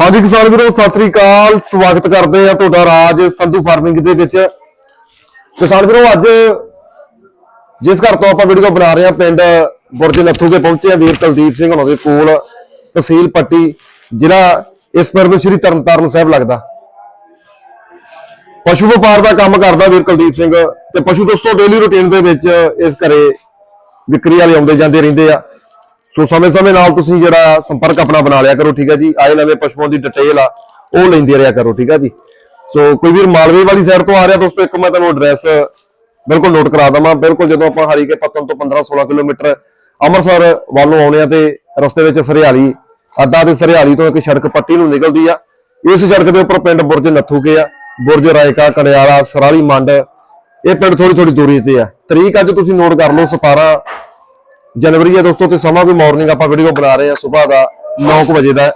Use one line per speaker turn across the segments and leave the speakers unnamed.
ਹਾਂਜੀ ਕਿਸਾਨ ਵੀਰੋ, ਸਤਿ ਸ੍ਰੀ ਅਕਾਲ। ਸਵਾਗਤ ਕਰਦੇ ਆ ਤੁਹਾਡਾ ਰਾਜ ਸੰਧੂ ਫਾਰਮਿੰਗ ਦੇ ਵਿੱਚ। ਕਿਸਾਨ ਵੀਰੋ, ਅੱਜ ਜਿਸ ਘਰ ਤੋਂ ਆਪਾਂ ਵੀਡੀਓ ਬਣਾ ਰਹੇ ਆ ਪਿੰਡ ਬੁਰਜ ਨੱਥੂ ਕੇ ਪਹੁੰਚੇ ਆ ਵੀਰ ਕੁਲਦੀਪ ਸਿੰਘ ਹੋਣਾ ਦੇ ਕੋਲ, ਤਹਿਸੀਲ ਪੱਟੀ ਜਿਹੜਾ ਇਸ ਪਿੰਡ ਵਿੱਚ ਸ੍ਰੀ ਤਰਨਤਾਰਨ ਸਾਹਿਬ ਲੱਗਦਾ। ਪਸ਼ੂ ਵਪਾਰ ਦਾ ਕੰਮ ਕਰਦਾ ਵੀਰ ਕੁਲਦੀਪ ਸਿੰਘ, ਤੇ ਪਸ਼ੂ ਦੋਸਤੋ ਡੇਲੀ ਰੁਟੀਨ ਦੇ ਵਿੱਚ ਇਸ ਘਰੇ ਵਿਕਰੀ ਵਾਲੇ ਆਉਂਦੇ ਜਾਂਦੇ ਰਹਿੰਦੇ ਆ। ਸੋ ਸਮੇਂ-ਸਮੇਂ ਨਾਲ ਤੁਸੀਂ ਜਿਹੜਾ ਸੰਪਰਕ ਆਪਣਾ ਬਣਾ ਲਿਆ ਕਰੋ, ਠੀਕ ਹੈ ਜੀ? ਆਏ ਨਵੇਂ ਪਸ਼ੂਆਂ ਦੀ ਡਿਟੇਲ ਆ, ਉਹ ਲੈਂਦੇ ਰਿਹਾ ਕਰੋ, ਠੀਕ ਹੈ ਜੀ? ਸੋ ਕੋਈ ਵੀਰ ਮਾਲਵੇ ਵਾਲੀ ਸਾਈਡ ਤੋਂ ਆ ਰਿਹਾ ਦੋਸਤੋ, ਇੱਕ ਮੈਂ ਤੁਹਾਨੂੰ ਐਡਰੈਸ ਬਿਲਕੁਲ ਨੋਟ ਕਰਾ ਦਵਾਂ। ਬਿਲਕੁਲ ਜਦੋਂ ਆਪਾਂ ਹਰੀਕੇ ਪੱਤਨ ਤੋਂ 15-16 ਕਿਲੋਮੀਟਰ ਅੰਮ੍ਰਿਤਸਰ ਵੱਲੋਂ ਆਉਂਦੇ ਆ ਤੇ ਰਸਤੇ ਵਿੱਚ ਸਰਿਆਲੀ, ਅੱਡਾ ਤੇ ਸਰਿਆਲੀ ਤੋਂ ਇੱਕ ਸੜਕ ਪੱਟੀ ਨੂੰ ਨਿਕਲਦੀ ਆ। ਇਸ ਸੜਕ ਦੇ ਉੱਪਰ ਪਿੰਡ ਬੁਰਜ ਨੱਥੂਕੇ ਆ, ਬੁਰਜ, ਰਾਇਕਾ ਕੜਿਆਲਾ ਸਰਾਲੀ ਮੰਡ, ਇਹ ਪਿੰਡ ਥੋੜੀ ਥੋੜੀ ਦੂਰੀ ਤੇ ਆ। ਤਰੀਕ ਅੱਜ ਤੁਸੀਂ ਨੋਟ ਕਰ ਲਓ 17 ਜਨਵਰੀ ਹੈ ਦੋਸਤੋ ਤੇ ਸਮਾਂ ਵੀ ਮਾਰਨਿੰਗ ਆਪਾਂ ਵੀਡੀਓ ਬਣਾ ਰਹੇ ਆ ਸਵੇਰ ਦਾ 9 ਵਜੇ ਦਾ।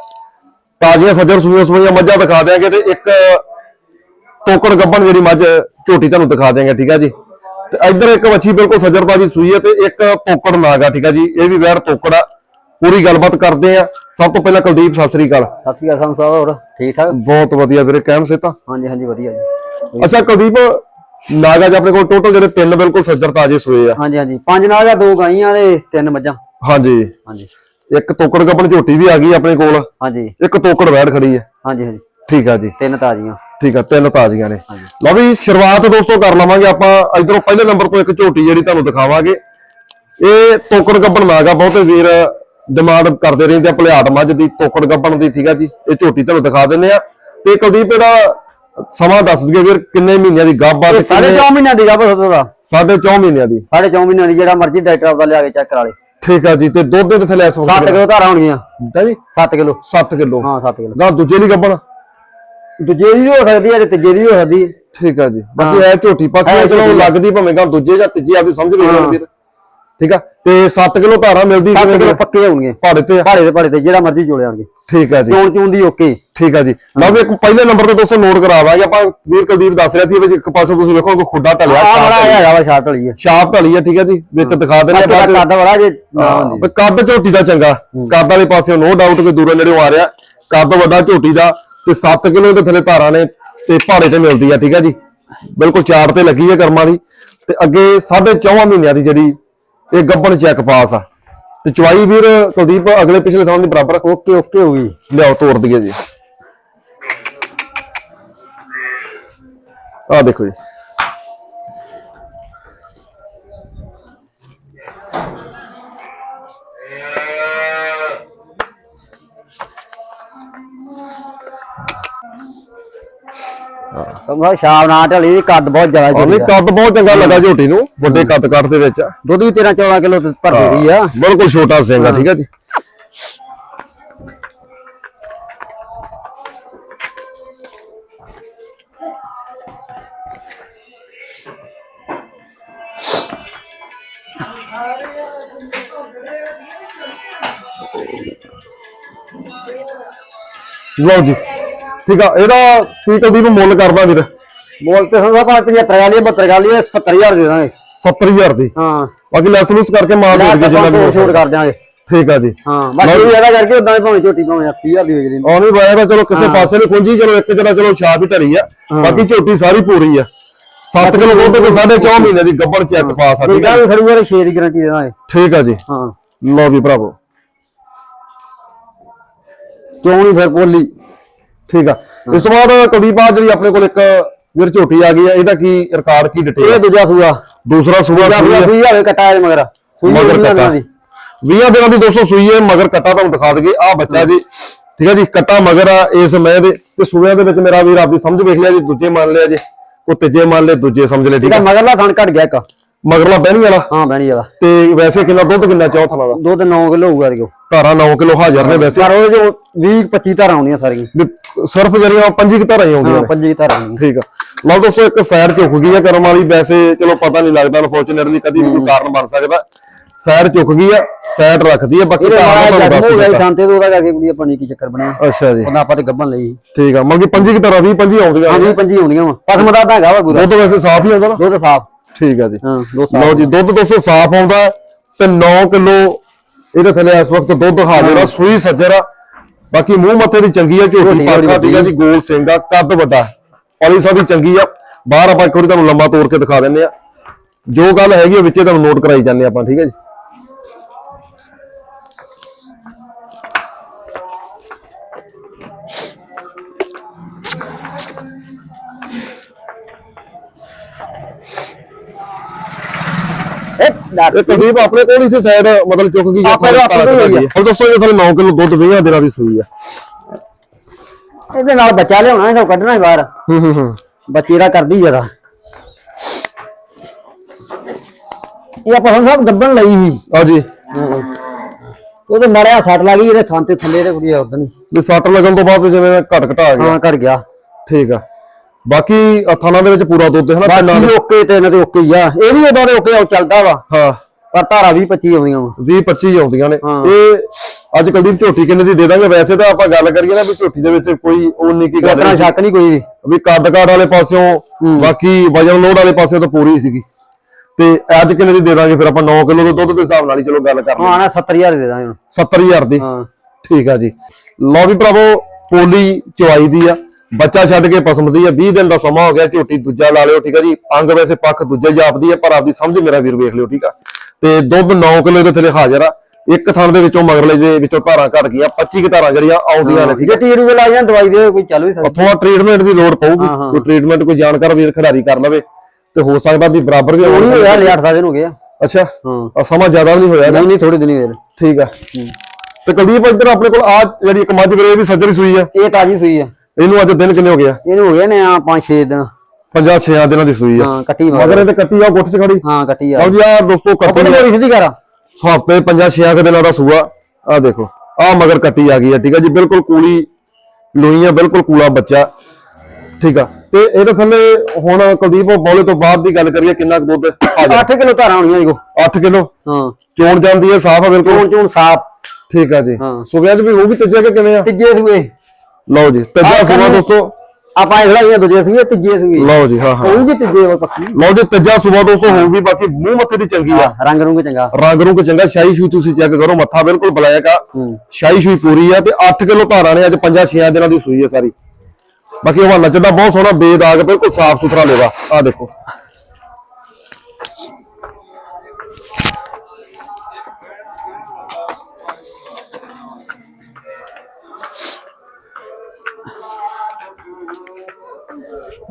ਤਾਜ਼ੀਆਂ ਸੱਜਰ ਸੂਈਆਂ ਸੂਈਆਂ ਮੱਝਾਂ ਦਿਖਾ ਦਿਆਂਗੇ ਤੇ ਇੱਕ ਟੋਕੜ ਗੱਬਣ ਜਿਹੜੀ ਮੱਝ ਝੋਟੀ ਤੁਹਾਨੂੰ ਦਿਖਾ ਦਿਆਂਗੇ ਠੀਕ ਹੈ ਜੀ? ਤੇ ਇੱਧਰ ਇੱਕ ਵੱਛੀ ਬਿਲਕੁਲ ਸੱਜਰ ਤਾਜੀ ਸੂਈ ਹੈ ਤੇ ਇੱਕ ਟੋਕੜ ਨਾਗਾ ਠੀਕ ਹੈ ਜੀ? ਇਹ ਵੀ ਵੈਰ ਟੋਕੜ ਆ। ਪੂਰੀ ਗੱਲਬਾਤ ਕਰਦੇ ਆ ਸਭ ਤੋਂ ਪਹਿਲਾਂ ਕੁਲਦੀਪ ਸਤਿ ਸ੍ਰੀ ਅਕਾਲ।
ਸਤਿ ਸ਼੍ਰੀ ਅਕਾਲ ਸਾਹਿਬ ਹੋਰ ਠੀਕ ਠਾਕ?
ਬਹੁਤ ਵਧੀਆ ਵੀਰੇ ਕਹਿਮ ਸੇ ਤਾਂ
ਹਾਂਜੀ ਹਾਂਜੀ ਵਧੀਆ ਜੀ।
ਅੱਛਾ ਕੁਲਦੀਪ ਨਾਗਾ ਜੀ ਆਪਣੇ ਕੋਲ ਟੋਟਲ ਜਿਹੜੇ ਤਿੰਨ ਬਿਲਕੁਲ ਸੱਜਰ ਤਾਜੇ ਸੂਏ ਆ।
ਹਾਂਜੀ ਹਾਂਜੀ। ਪੰਜ ਜਾਂ ਦੋ ਗਾਈਆਂ ਤੇ ਤਿੰਨ ਮੱਝਾਂ।
ਹਾਂਜੀ।
ਹਾਂਜੀ।
ਇੱਕ ਟੋਕੜ ਗੱਬਣ ਝੋਟੀ ਵੀ ਆ ਗਈ ਆਪਣੇ ਕੋਲ।
ਹਾਂਜੀ।
ਇੱਕ ਟੋਕੜ ਵੈੜ ਖੜੀ ਹੈ
ਹਾਂਜੀ ਹਾਂਜੀ।
ਠੀਕ ਆ ਜੀ।
ਤਿੰਨ ਤਾਜ਼ੀਆਂ।
ਠੀਕ ਆ ਤਿੰਨ ਤਾਜ਼ੀਆਂ ਨੇ। ਲਓ ਵੀ ਸ਼ੁਰੂਆਤ ਦੋਸਤੋ ਕਰ ਲਵਾਂਗੇ ਆਪਾਂ। ਇਧਰੋਂ ਪਹਿਲੇ ਨੰਬਰ ਤੋਂ ਇੱਕ ਝੋਟੀ ਜਿਹੜੀ ਤੁਹਾਨੂੰ ਦਿਖਾਵਾਂਗੇ। ਇਹ ਤੋਕੜ ਗੱਬਣ ਨਾਗਾ ਬਹੁਤੇ ਵੀਰ ਡਿਮਾਂਡ ਕਰਦੇ ਰਹਿੰਦੇ ਆ ਭਲਿਆਟ ਮੱਝ ਦੀ ਤੋਕੜ ਗੱਬਣ ਦੀ ਠੀਕ ਆ ਜੀ। ਇਹ ਝੋਟੀ ਤੁਹਾਨੂੰ ਦਿਖਾ ਦਿੰਨੇ ਆ। ਤੇ ਕੁਲਦੀਪ ਇਹਦਾ ਸਮਾਂ ਦੱਸ ਦਈਏ ਵੀਰ ਕਿੰਨੇ ਮਹੀਨਿਆਂ ਦੀ ਗੱਭ ਆ ਤੇ
ਸਾਢੇ
ਕਿੰਨੇ-
ਚੌ ਮਹੀਨਿਆਂ ਦੀ ਗੱਭ ਦਾ।
ਸਾਢੇ ਚੌ ਮਹੀਨਿਆਂ ਦੀ।
ਸਾਢੇ ਚੌ ਮਹੀਨਿਆਂ ਦੀ ਜਿਹੜਾ ਮਰਜ਼ੀ ਡਾਕਟਰ ਆਪਦਾ ਲਿਆ ਕੇ ਚੈੱਕ ਕਰਾ ਲੇ।
ਠੀਕ ਆ ਜੀ ਤੇ ਦੁੱਧ ਦੇ ਥੱਲੇ ਇਸ
7 ਕਿਲੋ ਧਾਰਾਂ ਹੋਣਗੀਆਂ।
ਜੀ?
7 ਕਿਲੋ।
7 ਕਿਲੋ।
ਹਾਂ 7 ਕਿਲੋ।
ਗਾਂ ਦੂਜੇ ਲਈ ਗੱਬਣ
ਦੂਜੇ ਦੀ ਵੀ ਹੋ ਸਕਦੀ ਹੈ ਤੇ ਤੀਜੇ ਦੀ ਵੀ ਹੋ ਸਕਦੀ ਹੈ
ਠੀਕ ਆ ਜੀ। ਬਾਕੀ ਇਹ ਝੋਟੀ ਪਾਕੀ
ਇਹ
ਚਲੋ
ਝੋਟੀ। ਆ।
ਲੱਗਦੀ ਭਾਵੇਂ ਗਾਂ ਦੂਜੇ ਜਾਂ ਤੀਜੇ ਆਪਦੀ ਸਮਝ ਲਈ
ਹਾਂ।
ਵੀਰ। ਠੀਕ ਆ? ਤੇ 7 ਕਿਲੋ ਧਾਰਾ ਮਿਲਦੀ
7
ਕਿਵੇਂ
ਕਿਲੋ
ਵੀਰ?
ਪੱਕੇ ਹੋਣਗੇ।
ਭਾੜੇ ਤੇ ਆ?
ਭਾੜੇ ਦੇ ਭਾੜੇ ਤੇ ਜਿਹੜਾ ਮਰਜ਼ੀ ਜੋੜੇ ਆਣਗੇ
ਠੀਕ ਆ ਜੀ।
ਚੋਣ ਚੂਣ ਦੀ ਓਕੇ।
ਠੀਕ ਆ ਜੀ। ਲਓ ਵੀ ਇੱਕ ਪਹਿਲੇ ਨੰਬਰ ਤੇ ਦੋਸਤੋ ਨੋਟ ਕਰਾਵਾਂਗੇ ਆਪਾਂ ਵੀਰ ਕੁਲਦੀਪ ਦੱਸ ਰਿਹਾ ਸੀ ਵੀ ਇੱਕ ਪਾਸੇ ਤੁਸੀਂ ਵੇਖੋ ਕੋਈ ਖੁੱਡਾ ਢਲਿਆ
ਆ ਬੜਾ ਹੈਗਾ ਵਾ ਸ਼ਾਰਟ ਵਾਲੀ ਹੈ
ਛਾਪ ਢਲੀ ਆ ਠੀਕ ਆ ਜੀ। ਵਿੱਚ ਦਿਖਾ ਦਿੰਦੇ ਆ
ਕੱਦ ਬੜਾ ਜੇ
ਹਾਂ, ਕੱਦ ਝੋਟੀ ਦਾ ਚੰਗਾ। ਕੱਦ ਵਾਲੇ ਪਾਸੇ ਨੋ ਡਾਊਟ ਕੋਈ ਦੂਰੋਂ ਨੇੜਿਓਂ ਆ ਰਿਹਾ। ਕੱਦ ਵੱਡਾ ਝੋਟੀ ਦਾ ਤੇ 7 ਕਿਲੋ ਦੇ ਥੱਲੇ ਧਾਰਾਂ ਨੇ ਤੇ ਪਹਾੜੇ ਤੇ ਮਿਲਦੀ ਆ ਠੀਕ ਆ ਜੀ। ਬਿਲਕੁਲ ਚਾਰ ਤੇ ਲੱਗੀ ਹੈ ਕਰਮਾਂ ਦੀ। ਤੇ ਅੱਗੇ 4.5 ਮਹੀਨਿਆਂ ਦੀ ਜਿਹੜੀ ਇਹ ਗੱਬਣ ਚੈੱਕ ਪਾਸ ਆ। ਤੇ ਚਵਾਈ ਵੀਰ ਕੁਲਦੀਪ, ਅਗਲੇ ਪਿਛਲੇ ਸਾਲ ਦੀ ਬਰਾਬਰ
ਓਕੇ ਓਕੇ ਹੋ ਗਈ।
ਲਿਆਓ ਤੋੜ ਦਈਏ ਜੀ। ਆ ਦੇਖੋ ਜੀ।
ਸਮਝਾ ਸ਼ਾਮ ਨਾਲ ਢਲੀ ਕੱਦ ਬਹੁਤ ਜ਼ਿਆਦਾ
ਉਹਨੇ
ਜੀ
ਕੱਦ ਬਹੁਤ ਚੰਗਾ ਲੱਗਾ ਝੋਟੀ ਨੂੰ ਵੱਡੇ ਕੱਦ ਕੱਟ ਦੇ ਵਿੱਚ। ਆ।
ਦੁੱਧ ਵੀ 13 14 ਕਿਲੋ ਭਰ ਦੇਦੀ ਆ।
ਬਿਲਕੁਲ ਛੋਟਾ ਸਿੰਘ ਆ ਠੀਕ ਹੈ ਜੀ। ਲਓ ਜੀ। ਠੀਕ ਆ ਇਹਦਾ ਕੀ ਕੁਲਦੀਪ ਮੁੱਲ ਕਰਦਾ ਵੀਰ
ਬੋਲ ਤੇ ਹੁੰਦਾ ਪਾ 75 ਗਾਲੀ 72 ਗਾਲੀ 70000 ਦੇ ਦਾਂਗੇ।
70000 ਦੀ?
ਹਾਂ।
ਬਾਕੀ ਲੈਸ ਲੂਸ ਕਰਕੇ ਮਾਰ ਦੇ
ਲੈ
ਜਿੰਨਾ ਵੀ
ਛੋਟ ਕਰ ਦਿਆਂਗੇ।
ਠੀਕ ਆ ਜੀ।
ਹਾਂ ਬਾਕੀ ਇਹਦਾ ਕਰਕੇ ਉਦਾਂ ਭਾਵੇਂ ਝੋਟੀ ਭਾਵੇਂ 80000 ਦੀ ਹੋ ਜਦੀ।
ਆਉਣੀ ਵਾਇਆ ਤਾਂ ਚਲੋ ਕਿਸੇ ਪਾਸੇ ਨੂੰ ਖੁੰਜੀ ਚਲੋ ਇੱਕ ਜਣਾ ਚਲੋ ਛਾਪ ਹੀ ਧਰੀ ਆ। ਬਾਕੀ ਝੋਟੀ ਸਾਰੀ ਪੂਰੀ ਆ। 7 ਕਿਲੋ ਦੁੱਧ ਤੇ 4.5 ਮਹੀਨੇ ਦੀ ਗੱਬੜ ਚੈੱਕ ਪਾ ਸਕਦੀ
ਠੀਕ ਆ ਵੀ ਖੜੂਗਾ 6 ਦੀ ਗਾਰੰਟੀ ਦੇ ਦਾਂਗੇ।
ਠੀਕ ਆ ਜੀ।
ਹਾਂ।
ਲਓ ਵੀ ਭਰਾਵੋ।
ਕਿਉਂ ਨਹੀਂ ਫਿਰ ਬੋਲੀ?
ਠੀਕ ਆ। ਇਸ ਤੋਂ ਬਾਅਦ ਕੁਲਦੀਪ ਆ ਜਿਹੜੀ ਆਪਣੇ ਕੋਲ ਇੱਕ ਵੀਰ ਝੋਟੀ ਆ ਗਈ ਆ ਇਹਦਾ ਕੀ ਰਿਕਾਰਡ ਕੀ
ਇਹ
ਡਿਟੇਲ
ਦੂਜਾ ਸੂਆ।
ਦੂਸਰਾ ਸੂਆ
ਦੂਜਾ
ਸੂਈ
ਸੂਆ
ਆ,
ਹਾਲੇ ਕਟਾ ਹੈ ਮਗਰ।
ਮਗਰ ਕੱਟਾ।
ਦੀ।
20 ਦਿਨਾਂ ਦੀ 200 ਸੂਈ ਹੈ ਮਗਰ ਕੱਟਾ ਤੁਹਾਨੂੰ ਦਿਖਾ ਦਈਏ। ਆ ਬੱਚਾ ਜੀ। ਠੀਕ ਹੈ ਜੀ ਕੱਟਾ ਮਗਰ ਆ ਇਸ ਮੈਂ ਦੇ। ਤੇ ਸੂਇਆਂ ਦੇ ਵਿੱਚ ਮੇਰਾ ਵੀਰ ਆਪਦੀ ਸਮਝ ਵੇਖ ਲਿਆ ਜੀ ਦੂਜੇ ਮੰਨ ਲਿਆ ਜੀ ਕੋ ਤੀਜੇ ਮੰਨ ਲਏ ਦੂਜੇ ਸਮਝ ਲਏ ਠੀਕ ਹੈ
ਮਗਰਲਾ ਥਣ ਘਟ ਗਿਆ ਇੱਕ।
ਮਗਰਲਾ ਬਹਿਣੀ ਵਾਲਾ।
ਹਾਂ ਬਹਿਣੀ ਵਾਲਾ।
ਤੇ ਵੈਸੇ ਕਿੰਨਾ ਦੁੱਧ ਕਿੰਨਾ ਚੌਥਾ ਦਾ
ਦੁੱਧ 9 ਕਿਲੋ ਹੋਊਗਾ ਇਹਦੇ ਕੋਲ।
ਧਾਰਾ 9 ਕਿਲੋ ਹਾਜ਼ਰ ਨੇ ਵੈਸੇ।
ਪਰ ਉਹਦੇ ਜੋ 20 25 ਧਾਰਾਂ ਆਉਂਦੀਆਂ ਸਾਰੀਆਂ।
ਵੀ ਸਿਰਫ ਜਿਹੜੀਆਂ ਪੰਜੀ ਕੁ ਧਾਰਾਂ ਹੀ ਆਉਂਦੀਆਂ
ਹਾਂ
ਨੇ
25 ਧਾਰਾਂ ਆਉਂਦੀਆਂ।
ਠੀਕ ਆ। ਲਓ ਦੋਸਤੋ ਇੱਕ ਸਾਈਡ ਝੁਕ ਗਈ ਆ ਕਰਮ ਵਾਲੀ। ਵੈਸੇ ਚਲੋ ਪਤਾ ਨਹੀਂ ਲੱਗਦਾ ਅਨਫੋਰਚੂਨੇਟਲੀ ਕਦੀ ਵੀ ਕੋਈ ਕਾਰਨ ਬਣ ਸਕਦਾ। ਸਾਈਡ ਝੁਕ ਗਈ ਆ ਸਾਈਡ ਰੱਖਦੀ ਆ ਬਾਕੀ
ਇਹਦੇ
ਧਾਰਾਂ
ਮਾਰਾ
ਤੁਹਾਨੂੰ
ਜਦ
ਦੱਸ
ਹੋ ਗਿਆ
ਦਿੱਤਾ।
ਸ਼ਾਂਤੇ ਤੋਂ ਉਹਦਾ ਕਰਕੇ ਕੁੜੀ ਆਪਾਂ ਨੇ ਕੀ ਚੱਕਰ ਬਣਿਆ।
ਅੱਛਾ ਜੀ।
ਉਹਨਾਂ ਆਪਾਂ ਤੇ ਗੱਭਣ ਲਈ
ਠੀਕ ਆ ਮਤਲਬ ਕਿ ਪੰਜੀ ਕੁ ਧਾਰਾਂ 20 ਪੰਜੀ ਆਉਂਦੀਆਂ
ਹਾਂ
ਨੇ।
20 25 ਆਉਂਦੀਆਂ ਵਾ। ਪਸਮ ਦਾ ਤਾਂ ਹੈਗਾ ਵਾ ਪੂਰਾ
ਦੁੱਧ ਵੈਸੇ ਸਾਫ਼ ਹੀ ਆਉਂਦਾ ਨਾ?
ਦੁੱਧ ਸਾਫ਼।
ਠੀਕ ਆ ਜੀ।
ਹਾਂ ਦੁੱਧ
ਲਓ
ਸਾਫ਼
ਜੀ ਦੁੱਧ ਦੋਸਤੋ ਸਾਫ਼ ਆਉਂਦਾ ਤੇ 9 ਕਿਲੋ ਇਹਦੇ ਥੱਲੇ ਇਸ ਵਕਤ ਦੁੱਧ ਹਾਜ਼ਰ ਆ ਸੂਈ ਸੱਜਰ ਆ। ਬਾਕੀ ਮੂੰਹ ਮੱਥੇ ਦੀ ਚੰਗੀ ਆ ਝੋਟੀ ਪਾਕਾ ਆ ਜੀ ਗੋਲ ਸਿੰਘ ਆ ਕੱਦ ਵੱਡਾ। ਔਲੀ ਸਾਹਿਬ ਦੀ ਚੰਗੀ ਆ। ਬਾਹਰ ਆਪਾਂ ਇੱਕ ਵਾਰੀ ਤੁਹਾਨੂੰ ਲੰਮਾ ਤੋੜ ਕੇ ਦਿਖਾ ਦਿੰਦੇ ਆ। ਜੋ ਗੱਲ ਹੈਗੀ ਵਿੱਚੇ ਤੁਹਾਨੂੰ ਨੋਟ ਕਰਾਈ ਜਾਂਦੇ ਆਪਾਂ ਠੀਕ ਹੈ ਜੀ?
ਇਹ
ਕੁਲਦੀਪ ਆਪਣੇ ਕੋਲ ਹੀ ਸੀ ਸਾਈਡ ਮਤਲਬ ਚੁੱਕ ਗਈ
ਆਪਣੇ ਆਪਣੇ ਕੋਲ ਹੀ ਆ।
ਹੁਣ ਦੋਸਤੋ ਇਹ ਥਲੇ 9 ਕਿਲੋ ਦੁੱਧ 20 ਦਿਨਾਂ ਦੀ ਸੂਈ ਆ।
ਇਹਦੇ ਨਾਲ ਬੱਚਾ ਲਿਆਉਣਾ ਇਹਨੂੰ ਕੱਢਣਾ ਬਾਹਰ।
ਹੂੰ ਹੂੰ ਹੂੰ।
ਬੱਚੇ ਦਾ ਕਰਦੀ ਜ਼ਿਆਦਾ ਇਹ ਆਪਾਂ ਹੁਣ ਸਭ ਗੱਬਣ ਲਈ ਸੀ।
ਆ ਜੀ
ਉਹਦੇ ਮੜਿਆ ਸੱਟ ਲੱਗ ਗਈ ਇਹਦੇ ਥਾਂ ਤੇ ਥੱਲੇ ਤੇ ਕੁੜੀ ਉਦੋਂ ਹੀ
ਵੀ ਸੱਟ ਲੱਗਣ ਤੋਂ ਬਾਅਦ ਜਿਵੇਂ ਘਟ ਘਟਾ ਗਿਆ।
ਹਾਂ ਘਟ ਗਿਆ।
ਠੀਕ ਆ। ਬਾਕੀ ਥਾਣਾ ਦੇ ਵਿੱਚ ਪੂਰਾ ਦੁੱਧ ਹੈ ਨਾ
ਬਾਕੀ
ਦੇ।
ਓਕੇ ਤੇ ਇਹਨਾਂ ਦੇ ਓਕੇ ਹੀ ਆ। ਇਹ ਵੀ ਉਦੋਂ ਦੇ ਓਕੇ ਉਹ ਚੱਲਦਾ ਵਾ।
ਹਾਂ।
ਪਰ ਧਾਰਾ 20 25 ਆਉਂਦੀਆਂ ਵਾ।
20 25 ਆਉਂਦੀਆਂ ਨੇ।
ਹਾਂ।
ਇਹ ਅੱਜ ਕੱਲ ਦੀ ਝੋਟੀ ਕਿੰਨੇ ਦੀ ਦੇ ਦਾਂਗੇ? ਵੈਸੇ ਤਾਂ ਆਪਾਂ ਗੱਲ ਕਰੀਏ ਨਾ ਵੀ ਝੋਟੀ ਦੇ ਵਿੱਚ ਕੋਈ ਉਨੀ ਕੀ ਗੱਲ
ਇਤਨਾ
ਨਹੀਂ
ਸ਼ੱਕ ਨਹੀਂ ਕੋਈ ਵੀ।
ਵੀ ਕੱਦ ਕਾਠ ਵਾਲੇ ਪਾਸਿਓਂ ਬਾਕੀ ਵਜਨ ਲੋਡ ਵਾਲੇ ਪਾਸਿਓਂ ਤਾਂ ਪੂਰੀ ਸੀਗੀ। ਤੇ ਅੱਜ ਕਿੰਨੇ ਦੀ ਦੇ ਦਾਂਗੇ? ਫਿਰ ਆਪਾਂ 9 ਕਿਲੋ ਦੇ ਦੁੱਧ ਦੇ ਹਿਸਾਬ ਨਾਲ ਹੀ ਚਲੋ ਗੱਲ ਕਰ ਲਈ
ਹਾਂ ਨਾ 70000 ਦੇ ਦਾਂਗੇ ਹੁਣ।
70000 ਦੀ।
ਹਾਂ।
ਠੀਕ ਆ ਜੀ। ਲਓ ਵੀ ਭਰਾਵੋ ਪੋਲੀ ਚਵਾਈ ਦੀ ਆ। ਬੱਚਾ ਛੱਡ ਕੇ ਪਸਮ ਦੀ ਆ 20 ਦਿਨ ਦਾ ਸਮਾਂ ਹੋ ਗਿਆ ਝੋਟੀ ਦੂਜਾ ਲਾ ਲਿਓ ਠੀਕ ਆ ਜੀ? ਅੰਗ ਵੈਸੇ ਪੱਖ ਦੂਜੇ ਜਾਪਦੀ ਆ ਪਰ ਆਪਦੀ ਸਮਝ ਮੇਰਾ ਵੀਰ ਵੇਖ ਲਿਓ ਠੀਕ ਆ? ਤੇ ਦੁੱਧ 9 ਕਿਲੋ ਦੇ ਥੱਲੇ ਹਾਜ਼ਰ ਆ। ਇੱਕ ਥਣ ਦੇ ਵਿੱਚੋਂ ਮਗਰਲੇ ਦੇ ਵਿੱਚੋਂ ਧਾਰਾਂ ਘਟ ਗਈਆਂ 25 ਕੁ ਧਾਰਾਂ ਜਿਹੜੀਆਂ ਆਉਂਦੀਆਂ ਨੇ ਠੀਕ
ਜੇ ਟੀਰੂ ਦੇ ਲਾ ਜਾਂ ਦਵਾਈ ਦੇ ਕੋਈ ਚੱਲ ਵੀ ਸਕਦਾ।
ਉੱਥੋਂ ਟ੍ਰੀਟਮੈਂਟ ਦੀ ਲੋੜ ਪਊਗੀ
ਹਾਂ, ਹਾਂ।
ਕੋਈ ਟ੍ਰੀਟਮੈਂਟ ਕੋਈ ਜਾਣਕਾਰ ਵੀਰ ਖਿਡਾਰੀ ਕਰ ਲਵੇ ਤੇ ਹੋ ਸਕਦਾ ਵੀ ਬਰਾਬਰ ਵੀ ਆਉਣ।
ਹੋਇਆ ਲੈ 8 ਦਿਨ ਹੋ ਗਏ ਆ
ਅੱਛਾ
ਹਾਂ।
ਸਮਾਂ ਜ਼ਿਆਦਾ ਨਹੀਂ ਹੋਇਆ
ਨਹੀਂ ਨਹੀਂ ਥੋੜੇ ਦਿਨ ਹੀ ਹੋਏ।
ਠੀਕ ਆ। ਤੇ ਕੁਲਦੀਪ ਇੱਧਰ ਆਪਣੇ ਕੋਲ ਆ ਜਿਹੜੀ ਇੱਕ ਮੱਝ ਵੀਰੇ ਇਹ ਵੀ ਸੱਜਰੀ ਸੂਈ ਆ।
ਇਹ ਤਾਜੀ ਸੂਈ ਆ।
ਇਹਨੂੰ ਅੱਜ ਦਿਨ ਕਿੰਨੇ ਹੋ ਗਿਆ
ਇਹਨੂੰ ਹੋ ਗਏ ਨੇ ਆ 5-6 ਦਿਨ।
ਪੰਜਾਂ ਛੇਆਂ ਦਿਨਾਂ ਦੀ ਸੂਈ ਆ।
ਹਾਂ ਕੱਟੀ ਮਾਰ।
ਮਗਰ ਇਹ ਤੇ ਕੱਟੀ ਆ ਗੁੱਟ ਚ ਖੜੀ।
ਹਾਂ ਕੱਟੀ ਆ।
ਲਓ ਜੀ ਆ ਦੋਸਤੋ
ਕੱਟੀ ਮੇਰੀ ਸਿੱਧੀ ਕਰ?
ਹਫ਼ਤੇ ਪੰਜਾਂ ਛੇਆਂ ਕੁ ਦਿਨਾਂ ਦਾ ਸੂਆ। ਆ ਦੇਖੋ ਆ ਮਗਰ ਕੱਟੀ ਆ ਗਈ ਆ ਠੀਕ ਆ ਜੀ ਬਿਲਕੁਲ ਕੂਲੀ ਲੋਈ ਆ ਬਿਲਕੁਲ ਕੂਲਾ ਬੱਚਾ। ਠੀਕ ਆ ਤੇ ਇਹਦੇ ਥੱਲੇ ਹੁਣ ਕੁਲਦੀਪ ਬੋਲੇ ਤੋਂ ਬਾਅਦ ਦੀ ਗੱਲ ਕਰੀਏ ਕਿੰਨਾ ਕੁ ਦੁੱਧ ਆ ਜਾ
8 ਕਿਲੋ ਧਾਰਾਂ ਹੋਣੀਆਂ ਇਹੋ
8 ਕਿਲੋ?
ਹਾਂ।
ਚੋਣ ਜਾਂਦੀ ਹੈ ਸਾਫ਼ ਆ ਬਿਲਕੁਲ।
ਚੋਣ ਚੋਣ ਸਾਫ਼।
ਠੀਕ ਆ ਜੀ।
ਹਾਂ।
ਸੁਬਿਆ ਚ ਵੀ ਵੀ ਤੀਜੇ ਕਿ ਕਿਵੇਂ ਆ?
ਤੀਜੇ ਸੂਏ।
ਲਓ ਜੀ ਤੀਜਾ
ਆਹ
ਸੂਆ ਦੋਸਤੋ।
ਆਪਾਂ ਇਹ ਲੜਾਈਆਂ ਦੂਜੇ ਸੂਏ ਤੀਜੇ ਸੂਏ
ਲਓ ਜੀ ਹਾਂ ਹਾਂ।
ਹੋਊਗੀ ਤੀਜੇ ਉਹ ਪੱਕੀ?
ਲਓ ਜੀ ਤੀਜਾ ਸੂਆ ਦੋਸਤੋ ਹੋਊਗੀ ਬਾਕੀ ਮੂੰਹ ਮੱਥੇ ਦੀ ਚੰਗੀ ਆ।
ਰੰਗ ਰੂੰਗ ਚੰਗਾ।
ਰੰਗ ਰੂੰਗ ਚੰਗਾ ਸ਼ਾਹੀ ਸ਼ੂ ਤੁਸੀਂ ਚੈੱਕ ਕਰੋ ਮੱਥਾ ਬਿਲਕੁਲ ਬਲੈਕ ਆ।
ਹੂੰ।
ਸ਼ਾਹੀ ਸ਼ੂਈ ਪੂਰੀ ਆ ਤੇ 8 ਕਿਲੋ ਧਾਰਾਂ ਨੇ ਅੱਜ 5-6 ਦਿਨਾਂ ਦੀ ਸੂਈ ਆ ਸਾਰੀ। ਬਾਕੀ ਹਵਾਨਾ ਚੱਡਾ ਬਹੁਤ ਸੋਹਣਾ ਬੇਦਾਗ ਬਿਲਕੁਲ ਸਾਫ਼ ਸੁਥਰਾ ਲੇਵਾ। ਆ ਦੇਖੋ।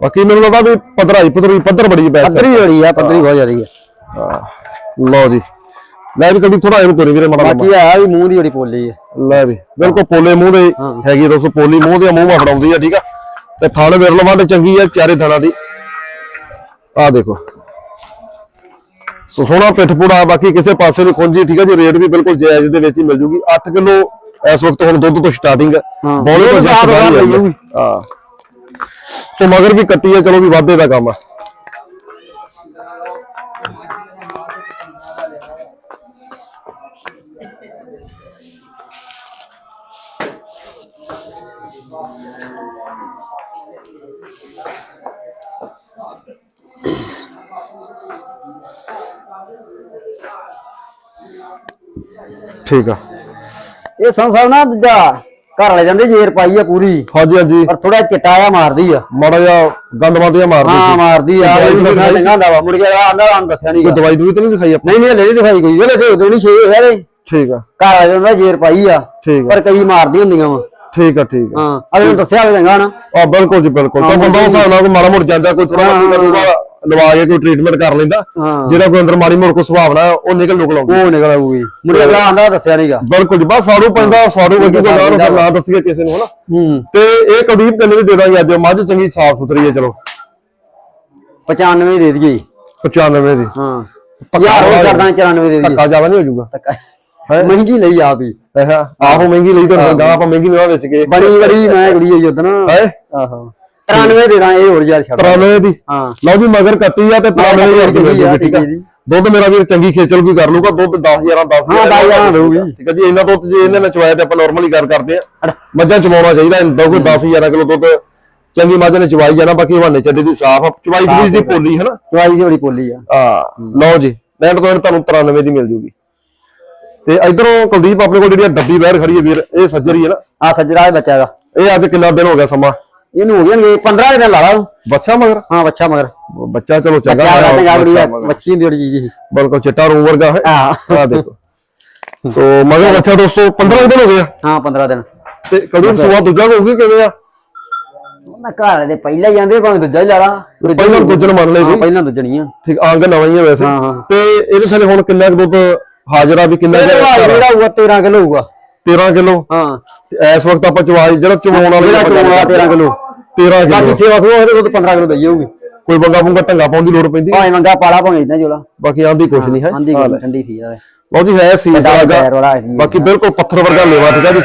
ਬਾਕੀ ਮੈਨੂੰ ਲੱਗਦਾ ਵੀ ਪਧਰਾਈ ਪਧਰੀ ਪੱਧਰ ਬੜੀ ਬੈਸ
ਪੱਧਰੀ ਬੜੀ ਆ ਪੱਧਰੀ ਬਹੁਤ ਜ਼ਿਆਦੀ ਆ।
ਲਓ ਜੀ। ਲੈ ਵੀ ਕਦੀ ਥੋੜਾ ਇਹਨੂੰ ਤੋਰੀ ਵੀਰੇ ਮਾੜਾ
ਬਾਕੀ ਆ ਵੀ ਮੂੰਹ ਦੀ ਬੜੀ ਪੋਲੀ ਆ।
ਲੈ ਵੀ ਬਿਲਕੁਲ ਪੋਲੇ ਮੂੰਹ ਦੇ ਹੈਗੀ ਦੋਸਤੋ ਪੋਲੀ ਮੂੰਹ ਦੇ ਮੂੰਹ ਮਾ ਫੜਾਉਂਦੀ ਆ ਠੀਕ ਆ। ਤੇ ਥਾਲ ਵਿਰਲ ਵੱਡ ਚੰਗੀ ਆ ਚਾਰੇ ਥਾਣਾ ਦੀ। ਆ ਦੇਖੋ। ਸੋ ਸੋਹਣਾ ਪਿੱਠ ਪੂੜਾ ਬਾਕੀ ਕਿਸੇ ਪਾਸੇ ਦੀ ਖੁੰਜੀ ਠੀਕ ਆ ਜੀ ਰੇਟ ਵੀ ਬਿਲਕੁਲ ਜਾਇਜ਼ ਦੇ ਵਿੱਚ ਹੀ ਮਿਲ ਜੂਗੀ। 8 ਕਿਲੋ ਇਸ ਵਕਤ ਹੁਣ ਦੁੱਧ ਤੋਂ ਸਟਾਰਟਿੰਗ
ਹਾਂ।
ਬੋਲੇ ਤੋਂ ਹੀ
ਹੋਊਗੀ।
ਹਾਂ। ਸੋ ਮਗਰ ਵੀ ਕੱਟੀ ਆ, ਚਲੋ ਵੀ ਵਾਧੇ ਦਾ ਕੰਮ ਆ। ਠੀਕ ਆ।
ਇਹ ਸੰਸਾਰ ਨਾ ਦੂਜਾ। ਘਰ ਵਾਲੇ ਜਾਂਦੇ ਜੇਰ ਪਾਈ ਆ ਪੂਰੀ।
ਹਾਂਜੀ ਹਾਂਜੀ।
ਪਰ ਥੋੜਾ ਚਿੱਟਾ ਆ ਮਾਰਦੀ ਆ।
ਮਾੜਾ ਜਿਹਾ ਗੰਦ ਮਾਰ ਦਿਆ ਮਾਰਦੀ
ਹਾਂ ਮਾਰਦੀ ਆ। ਇਹ ਚੰਗਾ ਹੁੰਦਾ ਵਾ। ਮੁੜ ਕੇ ਆਂਦਾ ਆਂ ਦੱਸਿਆ ਨਹੀਂ
ਕੋਈ ਦਵਾਈ ਦੂਈ ਤਾਂ ਨਹੀਂ ਦਿਖਾਈ ਆਪਾਂ?
ਨਹੀਂ ਨਹੀਂ ਲੈ ਨਹੀਂ ਦਿਖਾਈ ਕੋਈ। ਵੇਲੇ ਤੇ ਉਦੋਂ ਨਹੀਂ ਛੇ ਹੈਰੇ
ਠੀਕ ਆ।
ਘਰ ਵਾਲੇ ਜਾਂਦਾ ਜੇਰ ਪਾਈ ਆ।
ਠੀਕ ਆ।
ਪਰ ਕਈ ਮਾਰਦੀ ਹੁੰਦੀਆਂ ਵਾ।
ਠੀਕ ਆ ਠੀਕ ਆ।
ਹਾਂ ਅਗਲੇ ਨੂੰ ਦੱਸਿਆ ਹੋਵੇ ਚੰਗਾ ਨਾ।
ਆ ਬਿਲਕੁਲ ਜੀ ਬਿਲਕੁਲ। ਤਾਂ ਬੰਦਾ ਉਸ ਹਿਸਾਬ ਨਾਲ ਮਾੜਾ ਮੋੜ ਜਾਂਦਾ ਕੋਈ ਥੋੜਾ ਕਰੂਗਾ ਲਵਾ ਕੇ ਕੋਈ ਟ੍ਰੀਟਮੈਂਟ ਕਰ ਲੈਂਦਾ
ਹਾਂ।
ਜਿਹੜਾ ਕੋਈ ਅੰਦਰ ਮਾੜੀ ਮੋੜ ਕੋ ਸੁਭਾਵਨਾ ਉਹ ਨਿਕਲ ਨੁਕਲ ਆਉਂਦੀ
ਉਹ ਨਿਕਲ ਆਊਗੀ। ਕੇ ਅਗਲਾ ਆਂਦਾ ਦੱਸਿਆ ਨਹੀਂਗਾ
ਬਿਲਕੁਲ ਜੀ ਬਸ ਸਾਰੂ ਪੈਂਦਾ ਸਾਰੂ ਵਗੀ ਕੋਈ ਨਾ ਫਿਰ ਨਾ ਦੱਸੀਏ ਕਿਸੇ ਨੂੰ ਹਨਾ?
ਹੂੰ।
ਤੇ ਇਹ ਕੁਲਦੀਪ ਕਿੰਨੇ ਦੀ ਦੇ ਦਾਂਗੇ ਅੱਜ ਮੱਝ ਚੰਗੀ ਸਾਫ਼ ਸੁਥਰੀ ਹੈ ਚਲੋ।
95 ਦੇ ਦਈਏ।
95 ਦੀ।
ਹਾਂ। ਯਾਰ ਉਹ ਕਰਦਾ 94 ਦੇ ਦਈਏ।
ਧੱਕਾ ਜ਼ਿਆਦਾ ਨਹੀਂ ਹੋ ਜਾਊਗਾ।
ਧੱਕਾ ਮਹਿੰਗੀ ਲਈ ਆਪ ਹੀ।
ਆਹੋ ਮਹਿੰਗੀ ਲਈ ਤਾਂ ਗਾਂ ਆਪਾਂ ਮਹਿੰਗੀ ਨਾ ਵੇਚ ਕੇ।
ਬੜੀ ਬੜੀ ਮੈਂ ਕੁੜੀ ਆਈ ਉਦਣ
ਹੈ?
ਆਹੋ। 93 ਦੇ ਦਾਂ ਇਹ ਹੋਰ ਯਾਰ ਛੱਡ।
93 ਦੀ?
ਹਾਂ।
ਲਓ ਜੀ ਮਗਰ ਕੱਟੀ ਆ ਤੇ 93000 ਦੀ ਮਿਲ ਜੂਗੀ ਠੀਕ ਆ।
ਜੀ।
ਦੁੱਧ ਮੇਰਾ ਵੀਰ ਚੰਗੀ ਖੇਚਲ ਵੀ ਕਰ ਲੂਗਾ ਦੁੱਧ 10000 10
ਹਾਂ, 10,000 ਦਊਗੀ।
ਠੀਕ ਆ ਜੀ ਇਹਨਾਂ ਦੁੱਧ ਜੇ ਇਹਨੇ ਨਚਵਾਇਆ ਤੇ ਆਪਾਂ ਨਾਰਮਲੀ ਗੱਲ ਕਰਦੇ ਆ। ਮੱਝਾਂ ਚਵਾਉਣਾ ਚਾਹੀਦਾ ਇਹਨਾਂ ਕੋਈ 10000 ਕਿਲੋ ਦੁੱਧ ਚੰਗੀ ਮੱਝ ਨੇ ਚਵਾਈ ਜਾਣਾ ਬਾਕੀ ਹਵਾਨੇ ਚੱਡੇ ਦੀ ਸਾਫ਼ ਚਵਾਈ ਦੀ ਦੀ ਪੋਲੀ ਹੈ ਨਾ
ਚਵਾਈ ਦੀ ਬੜੀ ਪੋਲੀ ਆ।
ਆ ਲਓ ਜੀ ਲੈਂਡ ਤੋਂ ਤੁਹਾਨੂੰ 93 ਦੀ ਮਿਲ ਜੂਗੀ। ਤੇ ਇਧਰੋਂ ਕੁਲਦੀਪ ਆਪਣੇ ਕੋਲ ਜਿਹੜੀ ਡੱਬੀ ਬਾਹਰ ਖੜੀ ਹੈ ਵੀਰ ਇਹ ਸੱਜਰ ਹੀ ਹੈ ਨਾ।
ਆ ਸੱਜਰਾ ਇਹ ਬੱਚਾ ਦਾ
ਇਹ ਅੱਜ ਕਿੰਨਾ ਦਿਨ ਹੋ ਗਿਆ ਸਮਾਂ?
ਇਹਨੂੰ ਹੋ ਗਏ 15 ਦਿਨ ਲਾ ਲਾ।
ਬੱਚਾ ਮਗਰ?
ਹਾਂ ਬੱਚਾ ਮਗਰ।
ਬੱਚਾ ਚਲੋ ਚੰਗਾ
ਬੱਚਾ ਦਾ
ਬੱਚਾ
ਉਹਦੀ ਜੀ
ਬਿਲਕੁਲ ਚਿੱਟਾ ਰੂ ਵਰਗਾ ਹੈ।
ਹਾਂ।
ਆ ਦੇਖੋ। ਸੋ ਮਗਰ ਬੱਚਾ ਦੋਸਤੋ 15 ਦਿਨ ਹੋ ਗਏ
ਹਾਂ 15 ਦਿਨ।
ਤੇ ਕਦੋਂ ਸਵਾ ਦੂਜਾ ਹੋਊਗੀ ਕਿਵੇਂ ਆ?
ਉਹਨਾਂ ਘਰ ਦੇ ਪਹਿਲਾਂ ਹੀ ਜਾਂਦੇ ਭਾਵੇਂ ਦੂਜਾ ਹੀ ਲਾ ਲਾ। ਦੂਜਾ
ਪਹਿਲਾਂ ਦੂਜੇ ਨੂੰ ਮੰਨ
ਹਾਂ,
ਜੀ।
ਪਹਿਲਾਂ ਦੂਜਾ ਨਹੀਂ ਆ।
ਠੀਕ ਆਂਗ ਨਵਾਂ ਹੀ ਆ ਵੈਸੇ। ਤੇ ਇਹਦੇ ਥੱਲੇ ਹੁਣ ਕਿੰਨਾ ਕੁ ਦੁੱਧ ਹਾਜ਼ਰਾ ਵੀ ਕਿੰਨਾ
ਜਿਹੜਾ ਹੋਊਗਾ 13 ਕਿਲੋ ਹੋਊਗਾ।
13 ਕਿਲੋ?
ਹਾਂ।
ਇਸ ਵਕਤ ਆਪਾਂ ਚਵਾਈ ਜਿਹੜਾ ਚਵਾਉਣ ਵਾਲਾ
13 ਕਿਲੋ।
13
ਬਾਕੀ
ਕਿਲੋ
ਸੇਵਾ ਸੂਆ ਉਹਦੇ ਕੋਲ 15 ਕਿਲੋ ਦਈ ਜਾਊਗੀ।
ਕੋਈ ਬੰਗਾ ਬੰਗਾ ਢੰਗਾ ਪਾਉਣ ਦੀ ਲੋੜ ਪੈਂਦੀ
ਭਾਵੇਂ ਮੰਗਾ ਪਾਲਾ ਭਾਵੇਂ ਇਦਾਂ ਜੋਲਾ
ਬਾਕੀ ਆਂਦੀ ਕੁਛ ਨਹੀਂ ਹੈ।
ਆਂਦੀ
ਹਾਲ ਹੈ।
ਠੰਡੀ ਸੀ ਯਾਰ
ਲਓ ਜੀ ਹੈ ਸੀਸ
ਵੱਡਾ
ਲੱਗਾ
ਪੈਰ ਵਾਲਾ ਸੀ।
ਬਾਕੀ ਬਿਲਕੁਲ ਪੱਥਰ ਵਰਗਾ ਲੇਵਾ ਠੀਕ ਹੈ ਜੀ।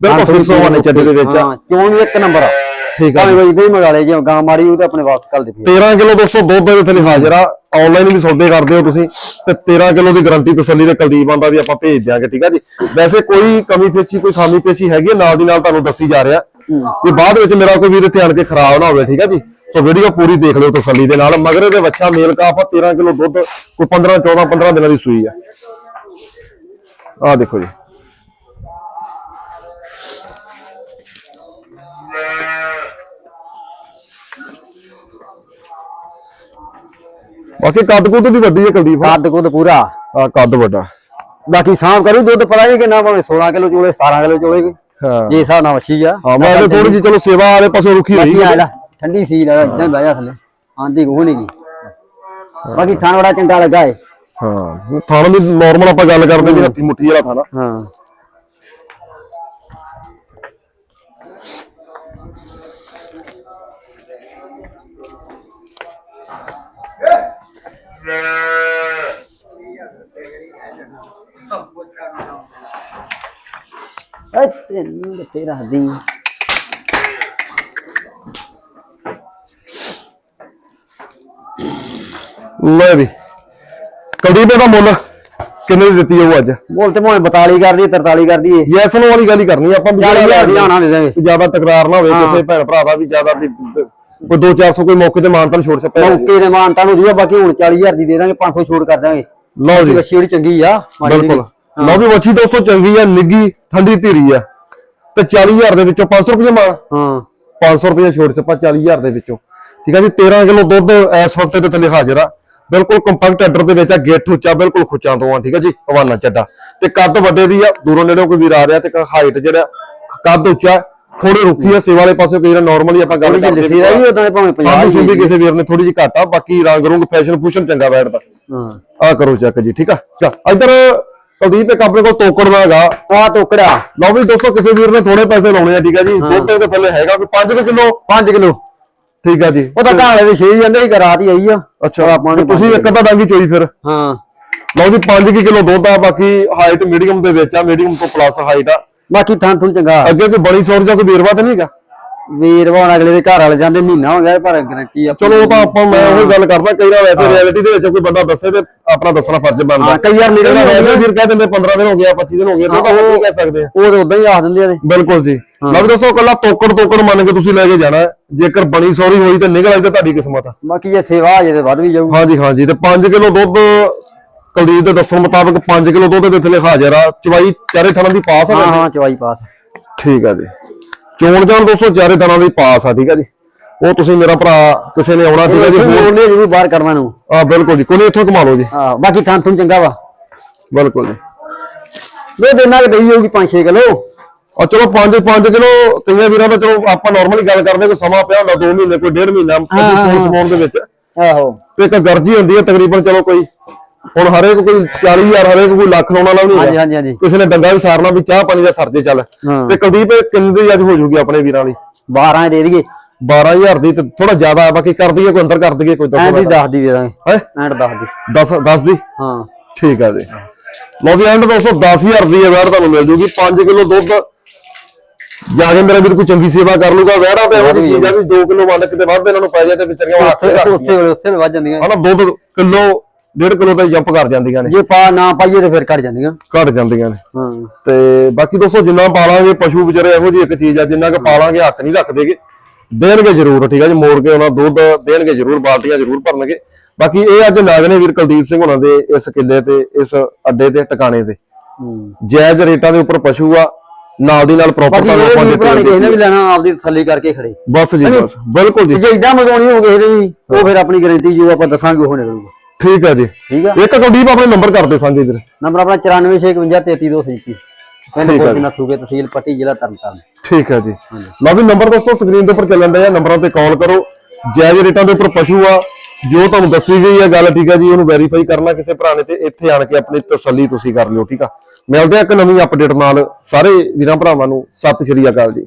ਬਿਲਕੁਲ ਫਿਰ ਸੋਵਾਨੇ ਚੱਡੇ ਦੇ ਵਿੱਚ ਆ।
ਹਾਂ ਚੋਣ ਵੀ ਇੱਕ ਨੰਬਰ ਆ।
ਠੀਕ ਆ
ਭਾਵੇਂ ਕੋਈ ਇਦਾਂ ਹੀ ਮੰਗਾ ਲੇ ਜੇ ਗਾਂ ਮਾਰੀ ਉਹ ਤੇ ਆਪਣੇ ਵਾਪਸ ਕਰ ਦੇ ਫਿਰ
13 ਕਿਲੋ ਦੋਸਤੋ ਦੁੱਧ ਦੇ ਥੱਲੇ ਹਾਜ਼ਰ ਆ। ਆਨਲਾਈਨ ਵੀ ਸੌਦੇ ਕਰਦੇ ਹੋ ਤੁਸੀਂ। ਤੇ 13 ਕਿਲੋ ਦੀ ਗਾਰੰਟੀ ਤਸੱਲੀ ਦੇ ਕੁਲਦੀਪ ਆਂਦਾ ਵੀ ਆਪਾਂ ਭੇਜ ਦਿਆਂਗੇ ਠੀਕ ਆ ਜੀ। ਵੈਸੇ ਕੋਈ ਕਮੀ ਪੇਸ਼ੀ ਕੋਈ ਖਾਮੀ ਪੇਸ਼ੀ ਹੈਗੀ ਆ, ਨਾਲ ਦੀ ਨਾਲ ਤੁਹਾਨੂੰ ਦੱਸੀ ਜਾ ਰਿਹਾ। ਕਿ ਬਾਅਦ ਵਿੱਚ ਮੇਰਾ ਕੋਈ ਵੀਰ ਇੱਥੇ ਆਣ ਕੇ ਖਰਾਬ ਨਾ ਹੋਵੇ ਠੀਕ ਆ ਜੀ? ਸੋ ਵੀਡੀਓ ਪੂਰੀ ਦੇਖ ਲਿਓ ਤਸੱਲੀ ਦੇ ਨਾਲ। ਮਗਰ ਦੇ ਬੱਚਾ ਮੇਲ ਕਾਫ ਆ 13 ਕਿਲੋ ਦੁੱਧ ਕੋਈ 15 14 15 ਦਿਨਾਂ ਦੀ ਸੂਈ ਆ। ਆ ਦੇਖੋ ਜੀ। ਬਾਕੀ ਕੱਦ ਕੁੱਦ ਦੀ ਵੱਡੀ ਹੈ ਕੁਲਦੀਪ।
ਕੱਦ ਕੁੱਦ ਪੂਰਾ।
ਆ ਕੱਦ ਵੱਡਾ।
ਬਾਕੀ ਸਾਂਭ ਕਰੂ ਦੁੱਧ ਪਤਾ ਨਹੀਂ ਕਿੰਨਾ ਭਾਵੇਂ 16 ਕਿਲੋ ਚੋਲੇ 17 ਕਿਲੋ ਚੋਲੇ
ਹਾਂ।
ਜੇ ਹਿਸਾਬ ਨਾਲ ਵੱਛੀ ਆ
ਹਾਂ ਮੈਂ ਥੋੜੀ ਜਿਹੀ ਚਲੋ ਸੇਵਾ ਵਾਲੇ ਪਾਸੇ ਰੁਕੀ ਰਹੀ
ਬਾਕੀ ਆ ਲੈ ਠੰਡੀ ਸੀ ਲੈ ਇਦਾਂ ਬਹਿ ਜਾ ਥੱਲੇ। ਆਂਦੀ ਕੋਹ ਨਹੀਂ ਗਈ ਬਾਕੀ ਥਾਣ ਬੜਾ ਚੰਗਾ ਲੱਗਾ ਏ।
ਹਾਂ ਥਾਣ ਦੀ ਨਾਰਮਲ ਆਪਾਂ ਗੱਲ ਕਰਦੇ ਜੀ ਹੱਥੀ ਮੁੱਠੀ ਵਾਲਾ ਥਾਣਾ
ਹਾਂ। ਤੈਨੂੰ ਦੀ
ਲੈ ਵੀ ਕੁਲਦੀਪ ਦਾ ਮੁੱਲ ਕਿੰਨੇ ਦੀ ਦਿੱਤੀ ਉਹ ਅੱਜ?
ਬੋਲ ਤੇ ਭਾਵੇਂ 42 ਕਰਦੀ 43 ਕਰਦੀ ਏ
ਯੈਸ ਨੋ ਵਾਲੀ ਗੱਲ ਹੀ ਕਰਨੀ ਆਪਾਂ ਵੀ
40000 ਦੀ ਆਣਾ ਦੇ
ਜ਼ਿਆਦਾ ਤਕਰਾਰ ਨਾ ਹੋਵੇ ਕਿਸੇ ਭੈਣ ਭਰਾ ਦਾ ਵੀ ਜ਼ਿਆਦਾ ਵੀ ਕੋਈ 2-400 ਕੋਈ ਮੌਕੇ ਤੇ ਮਾਨਤਨ ਛੋੜ ਛੱਪੇ
ਮੌਕੇ ਦੇ ਮਾਨਤਾ ਨੂੰ ਦਿਓ ਬਾਕੀ ਹੁਣ 40000 ਦੀ ਦੇ ਦਾਂਗੇ 500 ਛੋੜ ਕਰ ਦਾਂਗੇ।
ਲਓ ਜੀ।
ਬੱਚੀ ਬੜੀ ਚੰਗੀ ਆ।
ਬਿਲਕੁਲ। ਲਓ ਵੀ ਵੱਛੀ ਦੋਸਤੋ ਚੰਗੀ ਆ ਨਿੱਗੀ ਠੰਡੀ ਧੀਰੀ ਆ। ਤੇ 40000 ਦੇ ਵਿੱਚੋਂ 500 ਰੁਪਏ ਮਾਨ
ਹਾਂ।
500 ਰੁਪਏ ਛੋੜ ਛੱਪਾ 40000 ਦੇ ਵਿੱਚੋਂ। ਠੀਕ ਆ ਜੀ 13 ਕਿਲੋ ਦੁੱਧ ਇਸ ਵਕਤ ਤੇ ਥੱਲੇ ਹਾਜ਼ਰ ਆ। ਬਿਲਕੁਲ ਕੰਪੈਕਟ ਆਰਡਰ ਦੇ ਵਿੱਚ ਆ ਗੇਟ ਉੱਚਾ ਬਿਲਕੁਲ ਖੁੱਚਾਂ ਤੋਂ ਆ ਠੀਕ ਆ ਜੀ ਹਵਾਨਾ ਚੱਡਾ। ਤੇ ਕੱਦ ਵੱਡੇ ਦੀ ਆ ਦੂਰੋਂ ਨੇੜੋਂ ਕੋਈ ਵੀਰ ਆ ਰਿਹਾ ਤੇ ਹਾਈਟ ਜਿਹੜਾ ਕੱਦ ਉੱਚਾ ਥੋੜੀ ਰੁੱਖੀ ਆ ਸੇਵਾ ਵਾਲੇ ਪਾਸੇ ਕੋਈ ਨਾਰਮਲੀ ਆਪਾਂ ਗੱਲ ਕਰਦੇ
ਲੱਸੀ ਰਹੀ ਉਦਾਂ ਦੇ ਭਾਵੇਂ 50
ਸਾਨੂੰ
ਹੀ
ਸੁਣਦੀ ਕਿਸੇ ਵੀਰ ਨੇ ਥੋੜੀ ਜਿਹੀ ਘੱਟ ਬਾਕੀ ਰੰਗ ਰੁੰਗ ਫੈਸ਼ਨ ਫੂਸ਼ਨ ਚੰਗਾ ਬੈਠਦਾ।
ਹਾਂ।
ਆ ਕਰੋ ਚੈੱਕ ਜੀ ਠੀਕ ਆ? ਚਾ ਇਧਰ ਕੁਲਦੀਪ ਇੱਕ ਆਪਣੇ ਕੋਲ ਤੋਕੜ ਦਾ ਹੈਗਾ
ਆ। ਟੋਕੜਾ
ਲਓ ਵੀ ਦੋਸਤੋ ਕਿਸੇ ਵੀਰ ਨੇ ਥੋੜੇ ਪੈਸੇ ਲਾਉਣੇ ਆ ਠੀਕ ਆ ਜੀ। ਦੁੱਧ ਦੇ ਥੱਲੇ ਹੈਗਾ ਵੀ 5 ਕਿਲੋ?
5 ਕਿਲੋ।
ਠੀਕ ਆ ਜੀ।
ਉਹ ਤਾਂ ਘਰ ਦੇ 6 ਜਾਂਦੇ ਸੀ ਰਾਤ ਹੀ ਆਈ ਆ।
ਅੱਛਾ
ਆਪਾਂ ਨੂੰ
ਤੁਸੀਂ ਇੱਕ ਅੱਧਾ ਡਾਂਗੀ ਚੋਈ ਫਿਰ।
ਹਾਂ।
ਲਓ ਜੀ 5 ਕਿਲੋ ਦੁੱਧ ਆ ਬਾਕੀ ਹਾਈਟ ਮੀਡੀਅਮ ਦੇ ਵਿੱਚ ਆ ਮੀਡੀਅਮ ਤੋਂ ਪਲੱਸ ਹਾਈਟ ਆ।
ਬਾਕੀ ਥਾਂ ਥੁੰ ਚੰਗਾ।
ਅੱਗੇ ਕੋਈ ਬੜੀ ਸੌਰ ਜਾਂ ਕੋਈ ਵੀਰਵਾ ਤਾਂ ਨਹੀਂਗਾ
ਵੀਰ ਵਾਣ ਅਗਲੇ ਦੇ ਘਰ ਵਾਲੇ ਜਾਂਦੇ ਮਹੀਨਾ ਹੋ ਗਿਆ ਪਰ ਗਰੰਟੀ ਆ।
ਚਲੋ ਉਹ ਤਾਂ ਆਪਾਂ ਮੈਂ ਉਹੀ ਗੱਲ ਕਰਦਾ ਕਈ ਵਾਰ ਵੈਸੇ ਰਿਐਲਿਟੀ ਦੇ ਵਿੱਚ ਕੋਈ ਬੰਦਾ ਦੱਸੇ ਤੇ ਆਪਣਾ ਦੱਸਣਾ ਫਰਜ਼ ਬਣਦਾ।
ਹਾਂ ਕਈ ਵਾਰ ਨਾਲ
ਵੈਸੇ ਵੀਰ ਕਹਿ ਦਿੰਦੇ 15 ਦਿਨ ਹੋ ਗਿਆ 25 ਦਿਨ ਹੋ ਗਏ ਤਾਂ ਕੀ ਕਹਿ ਸਕਦੇ ਆ।
ਉਹ ਤਾਂ ਉਦਾਂ ਹੀ ਆਖ ਦਿੰਦੇ ਆ
ਬਿਲਕੁਲ ਜੀ। ਲਓ ਵੀ ਦੋਸਤੋ ਕੱਲਾ ਤੋਕੜ ਤੋਕੜ ਮੰਨ ਕੇ ਤੁਸੀਂ ਲੈ ਕੇ ਜਾਣਾ। ਜੇਕਰ ਬਣੀ ਸੌਰੀ ਹੋਈ ਤੇ ਨਿਕਲ ਆਈ ਤੇ ਤੁਹਾਡੀ ਕਿਸਮਤ ਆ।
ਬਾਕੀ ਜੇ ਸੇਵਾ ਆ ਜੇ ਤੇ ਵੱਧ ਵੀ ਜਾਊ।
ਹਾਂਜੀ ਹਾਂਜੀ। ਤੇ 5 ਕਿਲੋ ਦੁੱਧ ਕੁਲਦੀਪ ਦੇ ਦੱਸਣ ਮੁਤਾਬਕ 5 ਕਿਲੋ ਦੁੱਧ ਦੇ ਥੱਲੇ ਹਾਜ਼ਰ ਆ। ਚਵਾਈ ਚਾਰੇ ਥਣਾਂ ਦੀ ਪਾਸ ਆ
ਹਾਂ ਹਾਂ ਚਵਾਈ ਪਾਸ
ਠੀਕ ਆ ਜੀ। ਚੋਣ ਜਾਣ ਦੋਸਤੋ ਚਾਰੇ ਥਣਾਂ ਦੀ ਪਾਸ ਆ ਠੀਕ ਆ ਜੀ। ਉਹ ਤੁਸੀਂ ਮੇਰਾ ਭਰਾ ਕਿਸੇ ਨੇ ਆਉਣਾ ਠੀਕ ਆ ਜੀ
ਉਹ ਨਹੀਂ ਜੀ ਬਾਹਰ ਕਰਨਾ ਨੂੰ।
ਆ ਬਿਲਕੁਲ ਜੀ ਕੋਈ ਇੱਥੋਂ ਕਮਾ ਲਓ ਜੀ।
ਹਾਂ ਬਾਕੀ ਥਾਂ ਥੁੰ ਚੰਗਾ ਵਾ।
ਬਿਲਕੁਲ ਜੀ।
ਉਹ ਦੇਣਾ ਕਿ ਦਈ ਹੋਊਗੀ 5-6 ਕਿਲੋ।
ਆ ਚਲੋ 5 5 ਕਿਲੋ ਕਈਆਂ ਵੀਰਾਂ ਦਾ ਚਲੋ ਆਪਾਂ ਨਾਰਮਲੀ ਗੱਲ ਕਰਦੇ ਕੋਈ ਸਮਾਂ ਪਿਆ ਹੁੰਦਾ 2 ਮਹੀਨੇ ਕੋਈ 1.5 ਮਹੀਨਾ। ਸਮਾਉਣ ਦੇ ਵਿੱਚ।
ਆਹੋ।
ਤੇ ਇੱਕ ਗਰਜੀ ਹੁੰਦੀ ਹੈ ਤਕਰੀਬਨ ਚਲੋ ਕੋਈ ਹੁਣ ਹਰੇਕ ਕੋਈ 40000 ਹਰੇਕ ਕੋਈ ਲੱਖ ਲਾਉਣ ਨਹੀਂ
ਹਾਂਜੀ ਹਾਂਜੀ ਹਾਂਜੀ।
ਕਿਸੇ ਨੇ ਡੰਗਾ ਵੀ ਸਾਰਨਾ ਵੀ ਚਾਹ ਪਾਣੀ ਦਾ ਸਰਦੇ ਚੱਲ। ਤੇ ਕੁਲਦੀਪ ਕਿੰਨੇ ਦੀ ਅੱਜ ਹੋ ਜੂਗੀ ਆਪਣੇ ਵੀਰਾਂ ਦੀ
12 ਦੇ ਦਈਏ।
12000 ਦੀ ਤੇ ਥੋੜਾ ਜ਼ਿਆਦਾ ਆ, ਬਾਕੀ ਕਰ ਦਈਏ ਕੋਈ ਅੰਦਰ ਕਰ ਦਈਏ ਕੋਈ ਦੱਸੋ
10 ਦੀ ਦੇ। ਦਾਂਗੇ
ਹੈ?
ਐਂਡ 10 ਦੀ।
10 10 ਦੀ?
ਹਾਂ।
ਠੀਕ ਆ ਜੀ। ਲਓ ਵੀ ਐਂਡ ਦੋਸਤੋ 10000 ਦੀ ਵੈੜ ਤੁਹਾਨੂੰ ਮਿਲ ਜੂਗੀ। 5 ਕਿਲੋ ਦੁੱਧ। ਜਾ ਕੇ ਮੇਰਾ ਵੀਰ ਕੋਈ ਚੰਗੀ ਸੇਵਾ ਕਰ ਲੂਗਾ। ਵੈੜਾ ਤੇ ਜਿਹੀ ਚੀਜ਼ ਆ ਵੀ 2 ਕਿਲੋ ਵੰਡ ਕਿਤੇ ਵੱਧ ਇਹਨਾਂ ਨੂੰ ਪੈ ਜਾਏ ਤੇ ਵਿਚਾਰੀਆਂ ਉਹ
ਉੱਥੇ ਉੱਥੇ ਉੱਥੇ ਵੱਜ ਜਾਂਦੀਆਂ।
ਹਨਾ ਦੁੱਧ ਕਿਲੋ 1.5 ਕਿਲੋ ਤੇ ਜੰਪ ਕਰ ਜਾਂਦੀਆਂ ਨੇ।
ਜੇ ਪਾ ਨਾ ਪਾਈਏ ਤੇ ਫਿਰ ਘਟ ਜਾਂਦੀਆਂ।
ਘਟ ਜਾਂਦੀਆਂ ਨੇ।
ਹਾਂ।
ਤੇ ਬਾਕੀ ਦੋਸਤੋ ਜਿੰਨਾ ਪਾਲਾਂਗੇ ਪਸ਼ੂ ਵਿਚਾਰੇ ਇਹੋ ਜਿਹੀ ਇੱਕ ਚੀਜ਼ ਆ ਜਿੰਨਾ ਕਿ ਪਾਲਾਂਗੇ ਹੱਥ ਨਹੀਂ ਰੱਖਦੇਗੇ। ਦੇਣਗੇ ਜ਼ਰੂਰ ਠੀਕ ਆ ਜੀ ਮੋੜ ਕੇ ਉਹਨਾਂ ਦੁੱਧ ਦੇਣਗੇ ਜ਼ਰੂਰ ਬਾਲਟੀਆਂ ਜ਼ਰੂਰ ਭਰਨਗੇ। ਬਾਕੀ ਇਹ ਅੱਜ ਨਾਗ ਨੇ ਵੀਰ ਕੁਲਦੀਪ ਸਿੰਘ ਹੁਣਾਂ ਦੇ ਇਸ ਕਿੱਲੇ ਤੇ ਇਸ ਅੱਡੇ ਤੇ ਟਿਕਾਣੇ ਤੇ। ਜਾਇਜ਼ ਰੇਟਾਂ ਦੇ ਉੱਪਰ ਪਸ਼ੂ ਆ ਨਾਲ ਦੀ ਨਾਲ ਪ੍ਰੋਪਰ ਤੁਹਾਨੂੰ
ਭਰਾ ਨੇ ਕਿਸੇ ਨੇ ਵੀ ਲੈਣਾ ਆਪਦੀ ਤਸੱਲੀ ਕਰਕੇ ਖੜੇ।
ਬਸ ਜੀ ਬਸ ਬਿਲਕੁਲ ਜੀ।
ਜੇ ਇਦਾਂ ਮਜ਼ੋਣੀ ਹੋ ਗਏ ਜੀ ਉਹ ਫਿਰ ਆਪਣੀ ਗਾਰੰਟੀ ਜੋ ਆਪਾਂ ਦੱਸਾਂਗੇ ਉਹ ਨਿਕਲੂਗਾ
ਠੀਕ ਆ ਜੀ।
ਠੀਕ ਆ।
ਇੱਕ ਕੁਲਦੀਪ ਆਪਣੇ ਨੰਬਰ ਕਰ ਦੇ ਸੰਗੇ ਵੀਰ।
ਨੰਬਰ ਆਪਣਾ 9465533233 ਪਿੰਡ
ਠੀਕ ਆ
ਨਥੂਗੇ ਤਹਿਸੀਲ ਪੱਟੀ ਜ਼ਿਲ੍ਹਾ ਤਰਨਤਾਰਨ।
ਠੀਕ ਹੈ ਜੀ। ਲਓ ਵੀ ਨੰਬਰ ਦੱਸੋ ਸਕਰੀਨ ਦੇ ਉੱਪਰ ਚੱਲਣ ਡਿਆ ਨੰਬਰਾਂ ਤੇ ਕਾਲ ਕਰੋ। ਜਾਇਜ਼ ਰੇਟਾਂ ਦੇ ਉੱਪਰ ਪਸ਼ੂ ਆ ਜੋ ਤੁਹਾਨੂੰ ਦੱਸੀ ਗਈ ਹੈ ਗੱਲ ਠੀਕ ਹੈ ਜੀ ਉਹਨੂੰ ਵੈਰੀਫਾਈ ਕਰਨਾ ਕਿਸੇ ਭਰਾ ਨੇ ਤੇ ਇੱਥੇ ਆਣ ਕੇ ਆਪਣੀ ਤਸੱਲੀ ਤੁਸੀਂ ਕਰ ਲਿਓ ਠੀਕ ਆ। ਮਿਲਦੇ ਆ ਇੱਕ ਨਵੀਂ ਅਪਡੇਟ ਨਾਲ। ਸਾਰੇ ਵੀਰਾਂ ਭਰਾਵਾਂ ਨੂੰ ਸਤਿ ਸ਼੍ਰੀ ਅਕਾਲ ਜੀ।